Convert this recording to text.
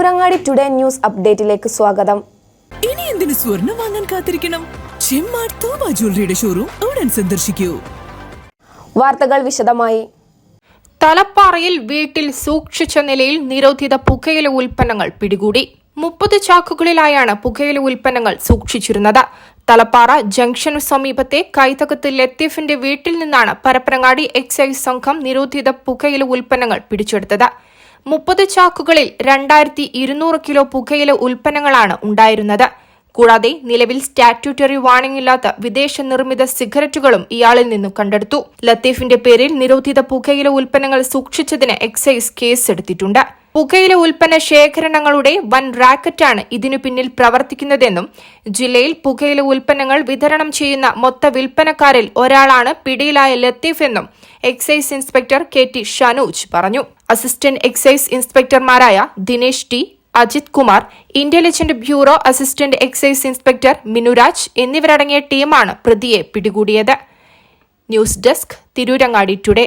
Tirurangadi today news അപ്ഡേറ്റിലേക്ക് സ്വാഗതം. ഇനി എന്തിനു സ്വർണം വാങ്ങാൻ കാത്തിരിക്കണം? ചെമ്മാർ തോമ ജ്വല്ലറിയുടെ ഷോറൂം ഉടൻ സന്ദർശിക്കൂ. വാർത്തകൾ വിശദമായി. തലപ്പാറയിൽ വീട്ടിൽ സൂക്ഷിച്ച നിലയിൽ നിരോധിത പുകയില ഉൽപ്പന്നങ്ങൾ പിടികൂടി. മുപ്പത് ചാക്കുകളിലായാണ് പുകയില ഉൽപ്പന്നങ്ങൾ സൂക്ഷിച്ചിരുന്നത്. തലപ്പാറ ജംഗ്ഷനു സമീപത്തെ കൈതകത്ത് ലത്തീഫിന്റെ വീട്ടിൽ നിന്നാണ് പരപ്പനങ്ങാടി എക്സൈസ് സംഘം നിരോധിത പുകയില ഉൽപ്പന്നങ്ങൾ പിടിച്ചെടുത്തത്. മുപ്പത് ചാക്കുകളിൽ രണ്ടായിരത്തി ഇരുന്നൂറ് കിലോ പുകയില ഉൽപ്പന്നങ്ങളാണ് ഉണ്ടായിരുന്നത്. കൂടാതെ നിലവിൽ സ്റ്റാറ്റ്യൂട്ടറി വാണിംഗ് ഇല്ലാത്ത വിദേശ നിർമ്മിത സിഗരറ്റുകളും ഇയാളിൽ നിന്നും കണ്ടെടുത്തു. ലത്തീഫിന്റെ പേരിൽ നിരോധിത പുകയില ഉൽപ്പന്നങ്ങൾ സൂക്ഷിച്ചതിന് എക്സൈസ് കേസ് എടുത്തിട്ടുണ്ട് പുകയില ഉൽപ്പന്ന ശേഖരണങ്ങളുടെ വൻ റാക്കറ്റാണ് ഇതിനു പിന്നിൽ പ്രവർത്തിക്കുന്നതെന്നും ജില്ലയിൽ പുകയില ഉൽപ്പന്നങ്ങൾ വിതരണം ചെയ്യുന്ന മൊത്ത വിൽപ്പനക്കാരിൽ ഒരാളാണ് പിടിയിലായ ലത്തീഫ് എന്നും excise inspector K T Shanuj പറഞ്ഞു. Assistant excise ഇൻസ്പെക്ടർമാരായ Dinesh T Ajith Kumar intelligent bureau assistant excise inspector Minuraj എന്നിവരടങ്ങിയ ടീമാണ് പ്രതിയെ പിടികൂടിയത്. News desk Tirurangadi today.